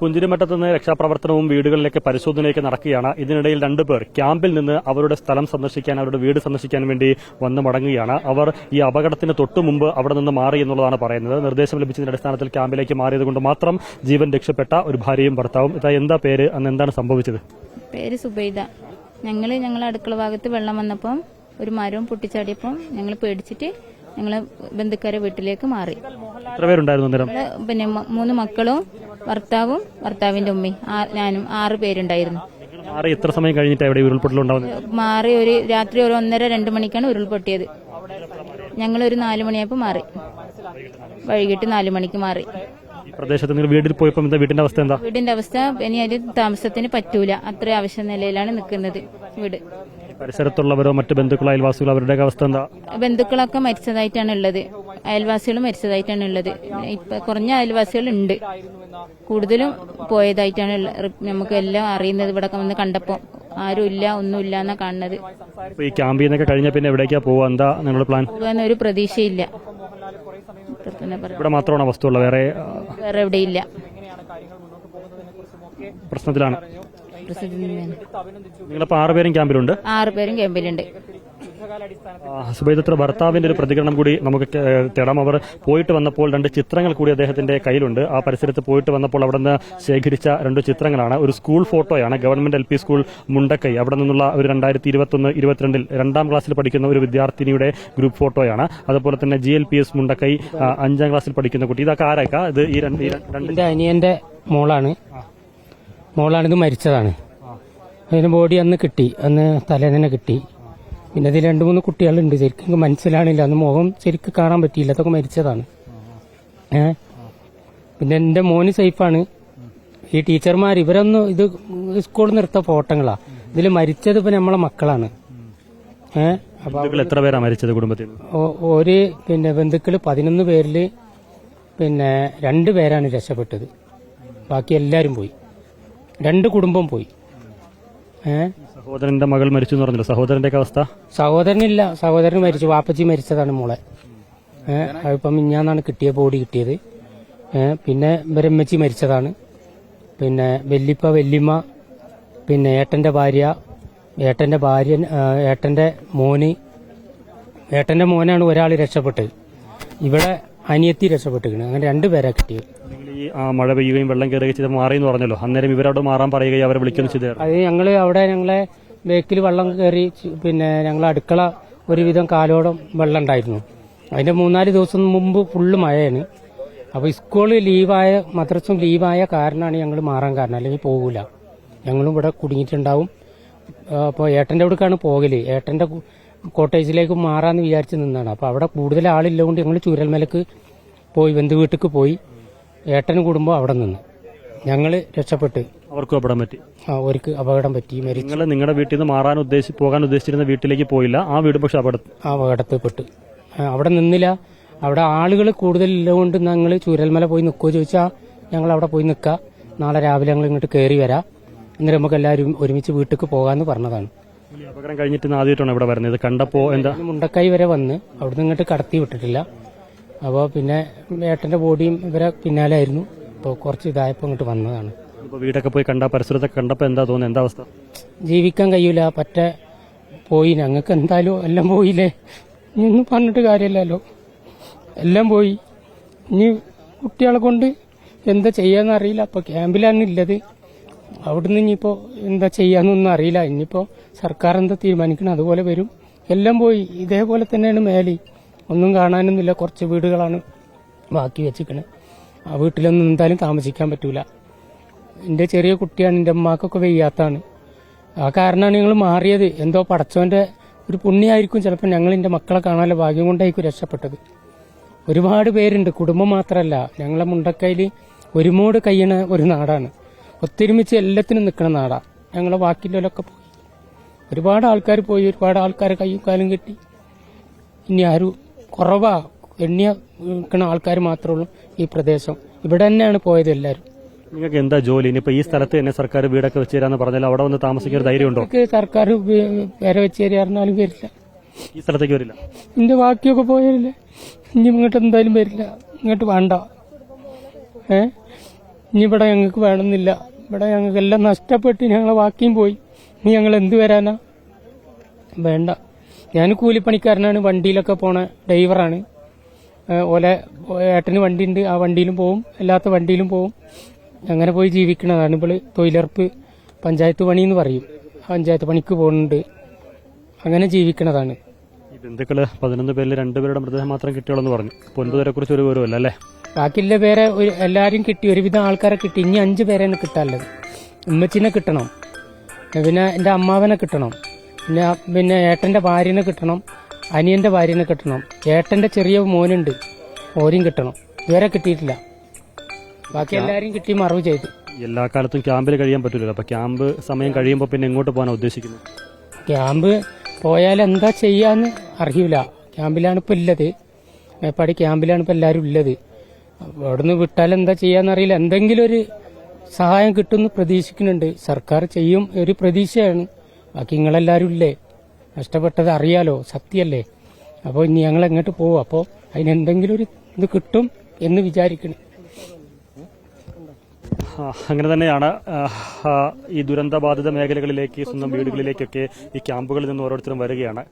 പുഞ്ചിരിമറ്റത്ത് നിന്ന് രക്ഷാപ്രവർത്തനവും വീടുകളിലേക്ക് പരിശോധനയൊക്കെ നടക്കുകയാണ്. ഇതിനിടയിൽ രണ്ടുപേർ ക്യാമ്പിൽ നിന്ന് അവരുടെ സ്ഥലം സന്ദർശിക്കാൻ അവരുടെ വീട് സന്ദർശിക്കാൻ വേണ്ടി വന്ന് മടങ്ങുകയാണ്. അവർ ഈ അപകടത്തിന് തൊട്ടു മുമ്പ് അവിടെ നിന്ന് മാറി എന്നുള്ളതാണ് പറയുന്നത്. നിർദ്ദേശം ലഭിച്ചതിന്റെ അടിസ്ഥാനത്തിൽ ക്യാമ്പിലേക്ക് മാറിയത് കൊണ്ട് മാത്രം ജീവൻ രക്ഷപ്പെട്ട ഒരു ഭാര്യയും ഭർത്താവും. ഇതാ എന്താ പേര്? അന്ന് എന്താണ് സംഭവിച്ചത്? പേര് സുബൈദ. ഞങ്ങൾ ഞങ്ങളെ അടുക്കള ഭാഗത്ത് വെള്ളം വന്നപ്പം ഒരു മരവും പൊട്ടിച്ചാടിയപ്പം ഞങ്ങൾ പേടിച്ചിട്ട് ഞങ്ങൾ ബന്ധുക്കാരെ വീട്ടിലേക്ക് മാറി. എത്ര പേരുണ്ടായിരുന്നു പിന്നെ മൂന്ന് മക്കളും ഭർത്താവും ഭർത്താവിന്റെ ഉമ്മയും ഞാനും ആറ് പേരുണ്ടായിരുന്നു. മാറി എത്ര സമയം കഴിഞ്ഞിട്ട് അവിടെ ഉരുൾപൊട്ടൽ മാറി ഒരു രാത്രി ഒരു ഒന്നര രണ്ട് മണിക്കാണ് ഉരുൾപൊട്ടിയത്. ഞങ്ങൾ ഒരു നാലു മണിയായപ്പോൾ മാറി. വൈകിട്ട് നാലു മണിക്ക് മാറി. പ്രദേശത്ത് നിങ്ങൾ വീട്ടിൽ പോയപ്പോൾ എന്താ വീടിന്റെ അവസ്ഥ എന്താ? വീടിന്റെ അവസ്ഥ ഇനി അതിൽ താമസത്തിന് പറ്റൂല. അത്ര ആവശ്യ നിലയിലാണ് നിൽക്കുന്നത് വീട്. പരിസരത്തുള്ളവരോ മറ്റു ബന്ധുക്കളോ അയൽവാസികളോ അവരുടെ അവസ്ഥ എന്താ? ബന്ധുക്കളൊക്കെ മരിച്ചതായിട്ടാണ് ഉള്ളത്. അയൽവാസികൾ മരിച്ചതായിട്ടാണ് ഉള്ളത്. ഇപ്പൊ കുറഞ്ഞ അയൽവാസികൾ ഉണ്ട് കൂടുതലും പോയതായിട്ടാണ് നമുക്ക് എല്ലാം അറിയുന്നത് ഇവിടെ വന്ന് കണ്ടപ്പോ. ആരും ഇല്ല ഒന്നുമില്ല എന്നാ കാണുന്നത്. ഈ ക്യാമ്പിൽ നിന്നൊക്കെ കഴിഞ്ഞ പിന്നെ എവിടേക്കാ പോവാ? എന്താ നിങ്ങളുടെ പ്ലാൻ? പോകാൻ ഒരു പ്രതീക്ഷയില്ല. ഇവിടെ മാത്രമാണോ വസ്തുള്ളത് വേറെ ആ, വേറെ എവിടെയില്ല. പ്രശ്നത്തിലാണ്. നിങ്ങളിപ്പോ ആറുപേരും ക്യാമ്പിലുണ്ട്. ആറുപേരും ക്യാമ്പിലുണ്ട്. സുബൈദത്ര ഭർത്താവിന്റെ ഒരു പ്രതികരണം കൂടി നമുക്ക് തേടാം. അവർ പോയിട്ട് വന്നപ്പോൾ രണ്ട് ചിത്രങ്ങൾ കൂടി അദ്ദേഹത്തിന്റെ കയ്യിലുണ്ട്. ആ പരിസരത്ത് പോയിട്ട് വന്നപ്പോൾ അവിടെ നിന്ന് ശേഖരിച്ച രണ്ട് ചിത്രങ്ങളാണ്. ഒരു സ്കൂൾ ഫോട്ടോയാണ് government L P school Mundakkai. അവിടെ നിന്നുള്ള ഒരു രണ്ടായിരത്തി ഇരുപത്തൊന്ന് ഇരുപത്തിരണ്ടിൽ രണ്ടാം ക്ലാസ്സിൽ പഠിക്കുന്ന ഒരു വിദ്യാർത്ഥിനിയുടെ ഗ്രൂപ്പ് ഫോട്ടോയാണ്. അതുപോലെ തന്നെ G L P S Mundakkai അഞ്ചാം ക്ലാസ്സിൽ പഠിക്കുന്ന കുട്ടി. ഇതൊക്കെ ആരൊക്കെ ഇത് ഈ രണ്ട് അനിയന്റെ മോളാണ്. മോളാണിത് മരിച്ചതാണ്. അതിന് ബോഡി അന്ന് കിട്ടി. അന്ന് തലേന്നെ കിട്ടി. പിന്നെ അതിൽ രണ്ട് മൂന്ന് കുട്ടികളുണ്ട്. ശരിക്കും മനസ്സിലാണില്ല അന്ന് മുഖം ശരിക്കും കാണാൻ പറ്റിയില്ല. അതൊക്കെ മരിച്ചതാണ്. ഏ? പിന്നെ എന്റെ മോന് സേഫാണ്. ഈ ടീച്ചർമാർ ഇവരൊന്നും ഇത് സ്കൂളിൽ നിർത്ത ഫോട്ടോകളാ ഫോട്ടോങ്ങളാ. ഇതിൽ മരിച്ചത് ഇപ്പൊ നമ്മളെ മക്കളാണ്. ഏഹ് അപ്പൊ എത്ര പേരാ മരിച്ചത് കുടുംബത്തിൽ? നിന്ന്? ഒരു പിന്നെ ബന്ധുക്കൾ പതിനൊന്ന് പേരിൽ പിന്നെ രണ്ട് പേരാണ് രക്ഷപ്പെട്ടത്. ബാക്കി എല്ലാരും പോയി. രണ്ട് കുടുംബം പോയി. സഹോദരന്റെ മകൾ മരിച്ചു എന്ന് പറഞ്ഞല്ലോ? സഹോദരന്റെ അവസ്ഥ? സഹോദരനില്ല. സഹോദരൻ മരിച്ചു. വാപ്പച്ചി മരിച്ചതാണ് മോളെ. ഏഹ് അതിപ്പം മിഞ്ഞാന്നാണ് കിട്ടിയ പോടി കിട്ടിയത്. ഏഹ് പിന്നെ ഇവരമ്മച്ചി മരിച്ചതാണ്. പിന്നെ വെല്ലിപ്പ വെല്ലിമ്മ പിന്നെ ഏട്ടന്റെ ഭാര്യ ഏട്ടന്റെ ഭാര്യ ഏട്ടന്റെ മോന്. ഏട്ടന്റെ മോനാണ് ഒരാൾ രക്ഷപ്പെട്ടത്. ഇവിടെ അനിയത്തി രക്ഷപ്പെട്ടിരിക്കുന്നത് അങ്ങനെ രണ്ടുപേരാ കിട്ടിയത്. ഈ ആ, മഴ പെയ്യുകയും വെള്ളം കയറുകയും ചെയ്ത് മാറി എന്ന് പറഞ്ഞല്ലോ. അന്നേരം ഇവരോട് മാറാൻ പറയുകയും അവരെ വിളിക്കുന്നു ചെയ്തായിരുന്നു അത് ഞങ്ങൾ അവിടെ ഞങ്ങളെ ബേക്കിൽ വെള്ളം കയറി ചു- പിന്നെ ഞങ്ങൾ അടുക്കള ഒരുവിധം കാലോടം വെള്ളം ഉണ്ടായിരുന്നു. അതിന്റെ മൂന്നാൽ ദിവസം മുമ്പ് ഫുള്ള് മഴയാണ്. അപ്പൊ സ്കൂൾ ലീവായ മദ്രസും ലീവായ കാരണമാണ് ഞങ്ങൾ മാറാൻ കാരണം. അല്ലെങ്കിൽ പോകൂല. ഞങ്ങളും ഇവിടെ കുടുങ്ങിയിട്ടുണ്ടാവും. അപ്പോൾ ഏട്ടന്റെ അവിടേക്കാണ് പോകൽ. ഏട്ടന്റെ കു- കോട്ടേജിലേക്ക് മാറാന്ന് വിചാരിച്ച് നിന്നാണ്. അപ്പോൾ അവിടെ കൂടുതൽ ആളില്ലതുകൊണ്ട് ഞങ്ങൾ ചൂരൽമലക്ക് പോയി ബന്ധു വീട്ടിക്ക് പോയി. ഏട്ടൻ കുടുംബം അവിടെ നിന്ന്. ഞങ്ങൾ രക്ഷപ്പെട്ട്. അവർക്കും അപകടം പറ്റി. ആ, അവർക്ക് അപകടം പറ്റി നിങ്ങൾ നിങ്ങളുടെ വീട്ടിൽ നിന്ന് മാറാൻ ഉദ്ദേശിച്ച് പോകാൻ ഉദ്ദേശിച്ചിരുന്ന വീട്ടിലേക്ക് പോയില്ല. ആ വീട് പക്ഷെ അപകടത്തിൽപ്പെട്ട്. അവിടെ നിന്നില്ല. അവിടെ ആളുകൾ കൂടുതലുള്ളതുകൊണ്ട് ഞങ്ങൾ ചൂരൽമല പോയി നിൽക്കുമോ ചോദിച്ചാൽ ഞങ്ങൾ അവിടെ പോയി നിൽക്കുക നാളെ രാവിലെ ഞങ്ങൾ ഇങ്ങോട്ട് കയറി വരാം. എന്നിട്ട് നമുക്ക് എല്ലാവരും ഒരുമിച്ച് വീട്ടിലേക്ക് പോകാമെന്ന് പറഞ്ഞതാണ്. അപകടം കഴിഞ്ഞിട്ട് ആദ്യമായിട്ടാണ് ഇവിടെ വരുന്നത്? കണ്ടപ്പോ എന്താ? മുണ്ടക്കായി മുണ്ടക്കൈ വരെ വന്ന് അവിടുന്ന് ഇങ്ങോട്ട് കടത്തി വിട്ടിട്ടില്ല. അപ്പോൾ പിന്നെ ഏട്ടന്റെ ബോഡിയും ഇവരെ പിന്നാലെയായിരുന്നു. അപ്പോൾ കുറച്ച് ഇതായപ്പോൾ ഇങ്ങോട്ട് വന്നതാണ്. വീടൊക്കെ പോയി കണ്ട പരിസരത്തൊക്കെ കണ്ടപ്പോ എന്താ തോന്നുന്നത് എന്താ അവസ്ഥ? ജീവിക്കാൻ കഴിയൂല. പറ്റ പോയി. ഞങ്ങൾക്ക് എന്തായാലും എല്ലാം പോയില്ലേ? ഇനി ഒന്നും പറഞ്ഞിട്ട് കാര്യമില്ലല്ലോ. എല്ലാം പോയി. ഇനി കുട്ടികളെ കൊണ്ട് എന്താ ചെയ്യാന്നറിയില്ല അപ്പൊ ക്യാമ്പിലാണ് ഉള്ളത്. അവിടുന്ന് ഇനിയിപ്പോ എന്താ ചെയ്യാന്നൊന്നും അറിയില്ല. ഇനിയിപ്പോ സർക്കാർ എന്താ തീരുമാനിക്കണം? അതുപോലെ വരും. എല്ലാം പോയി. ഇതേപോലെ തന്നെയാണ് മേലി. ഒന്നും കാണാനൊന്നുമില്ല. കുറച്ച് വീടുകളാണ് ബാക്കി വെച്ചിക്കണേ ആ വീട്ടിലൊന്നും എന്തായാലും താമസിക്കാൻ പറ്റൂല. എന്റെ ചെറിയ കുട്ടിയാണ്. എന്റെ അമ്മക്കൊക്കെ വയ്യാത്താണ്. ആ കാരണമാണ് ഞങ്ങൾ മാറിയത്. എന്തോ പടച്ചോന്റെ ഒരു പുണ്യമായിരിക്കും ചിലപ്പോൾ ഞങ്ങൾ എന്റെ മക്കളെ കാണാനുള്ള ഭാഗ്യം കൊണ്ടായിരിക്കും രക്ഷപ്പെട്ടത്. ഒരുപാട് പേരുണ്ട്. കുടുംബം മാത്രമല്ല ഞങ്ങളെ മുണ്ടക്കയിൽ ഒരുമോട് കയ്യണ ഒരു നാടാണ്. ഒത്തൊരുമിച്ച് എല്ലാത്തിനും നിൽക്കുന്ന നാടാ. ഞങ്ങളെ ബാക്കിയുള്ളവരൊക്കെ പോയി. ഒരുപാട് ആൾക്കാർ പോയി ഒരുപാട് ആൾക്കാരെ കയ്യും കാലും കെട്ടി. ഇനി ആരും കുറവാ എണ്ണിയ നിൽക്കുന്ന ആൾക്കാർ മാത്രമേ ഉള്ളൂ ഈ പ്രദേശം. ഇവിടെ തന്നെയാണ് പോയത് എല്ലാവരും നിങ്ങൾക്ക് എന്താ ജോലി? ഇനിയിപ്പോ ഈ സ്ഥലത്ത് തന്നെ സർക്കാർ വീടൊക്കെ വെച്ച് തരാന്ന് പറഞ്ഞാൽ അവിടെ വന്ന് താമസിക്കാൻ ധൈര്യം ഉണ്ടോ? സർക്കാർ വേറെ വെച്ച് തരാറിനാലും വരില്ല. ഈ സ്ഥലത്തേക്ക് വരില്ല. എന്റെ ബാക്കിയൊക്കെ പോയല്ലേ ഇനി ഇങ്ങോട്ട് എന്തായാലും വരില്ല. ഇങ്ങോട്ട് വേണ്ട. ഏ? ഇനി ഇവിടെ ഞങ്ങൾക്ക് വേണമെന്നില്ല. ഇവിടെ ഞങ്ങൾക്ക് എല്ലാം നഷ്ടപ്പെട്ട് ഞങ്ങൾ വാക്കിയും പോയി. ഇനി ഞങ്ങൾ എന്ത് വരാനാ? വേണ്ട. ഞാൻ കൂലിപ്പണിക്കാരനാണ് വണ്ടിയിലൊക്കെ പോണ ഡ്രൈവറാണ്. ഓലെ ഏട്ടന് വണ്ടിയുണ്ട് ആ വണ്ടിയിലും പോവും അല്ലാത്ത വണ്ടിയിലും പോവും. അങ്ങനെ പോയി ജീവിക്കണതാണ് ഇപ്പോൾ തൊഴിലുറപ്പ് പഞ്ചായത്ത് പണി എന്ന് പറയും. പഞ്ചായത്ത് പണിക്ക് പോകുന്നുണ്ട്. അങ്ങനെ ജീവിക്കണതാണ്. ബന്ധുക്കൾ പതിനൊന്ന് പേരിൽ രണ്ടുപേരുടെ മൃതദേഹം മാത്രം കിട്ടിയോളെന്ന് പറഞ്ഞു. ഒൻപതരെ കുറിച്ച് ഒരു വിവരമല്ല അല്ലേ? ബാക്കിയുള്ള പേരെ ഒരു എല്ലാവരും കിട്ടി ഒരുവിധം ആൾക്കാരെ കിട്ടി. ഇനി അഞ്ച് പേരെയാണ് കിട്ടാനുള്ളത്. ഉമ്മച്ചിനെ കിട്ടണം. പിന്നെ എന്റെ അമ്മാവനെ കിട്ടണം. പിന്നെ പിന്നെ ഏട്ടന്റെ ഭാര്യനെ കിട്ടണം. അനിയന്റെ ഭാര്യനെ കിട്ടണം. ഏട്ടന്റെ ചെറിയ മോനുണ്ട്. ഓരും കിട്ടണം. ഇതുവരെ കിട്ടിയിട്ടില്ല. ബാക്കി എല്ലാവരും കിട്ടി മറവ് ചെയ്തു. എല്ലാ കാലത്തും ക്യാമ്പിൽ കഴിയാൻ പറ്റില്ലല്ലോ അപ്പം ക്യാമ്പ് സമയം കഴിയുമ്പോൾ പിന്നെ എങ്ങോട്ട് പോകാനാണ് ഉദ്ദേശിക്കുന്നത്? ക്യാമ്പ് പോയാൽ എന്താ ചെയ്യാന്ന് അറിയില്ല ക്യാമ്പിലാണ് ഇപ്പോൾ ഉള്ളത്. മേപ്പാടി ക്യാമ്പിലാണ് ഇപ്പോൾ എല്ലാവരും ഉള്ളത്. അവിടുന്ന് വിട്ടാൽ എന്താ ചെയ്യാന്നറിയില്ല എന്തെങ്കിലും ഒരു സഹായം കിട്ടുമെന്ന് പ്രതീക്ഷിക്കുന്നുണ്ട്. സർക്കാർ ചെയ്യും ഒരു പ്രതീക്ഷയാണ്. ബാക്കി നിങ്ങളെല്ലാവരും ഇല്ലേ? നഷ്ടപ്പെട്ടത് അറിയാലോ? സത്യമല്ലേ? അപ്പോൾ ഇനി ഞങ്ങൾ എങ്ങോട്ട് പോകും അപ്പോൾ അതിനെന്തെങ്കിലും ഒരു ഇത് കിട്ടും എന്ന് വിചാരിക്കണം അങ്ങനെ തന്നെയാണ് ഈ ദുരന്തബാധിത മേഖലകളിലേക്ക് സ്വന്തം വീടുകളിലേക്കൊക്കെ ഈ ക്യാമ്പുകളിൽ നിന്ന് ഓരോരുത്തരും വരികയാണ്.